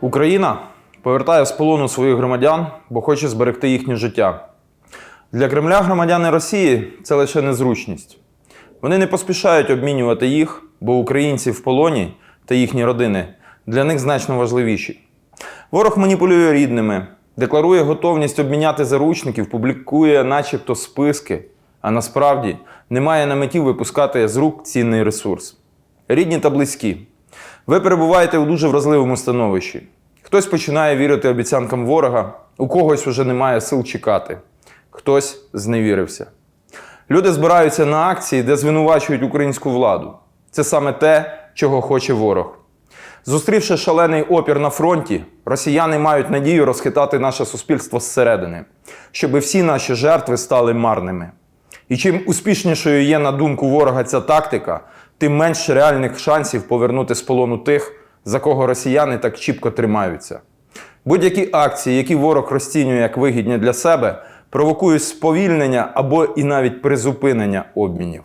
Україна повертає з полону своїх громадян, бо хоче зберегти їхнє життя. Для Кремля громадяни Росії це лише незручність. Вони не поспішають обмінювати їх, бо українці в полоні та їхні родини для них значно важливіші. Ворог маніпулює рідними, декларує готовність обміняти заручників, публікує начебто списки, а насправді не має на меті випускати з рук цінний ресурс. Рідні та близькі. Ви перебуваєте у дуже вразливому становищі. Хтось починає вірити обіцянкам ворога, у когось уже немає сил чекати, хтось зневірився. Люди збираються на акції, де звинувачують українську владу. Це саме те, чого хоче ворог. Зустрівши шалений опір на фронті, росіяни мають надію розхитати наше суспільство зсередини, щоб всі наші жертви стали марними. І чим успішнішою є на думку ворога ця тактика, тим менш реальних шансів повернути з полону тих, за кого росіяни так чіпко тримаються. Будь-які акції, які ворог розцінює як вигідні для себе, провокують сповільнення або і навіть призупинення обмінів.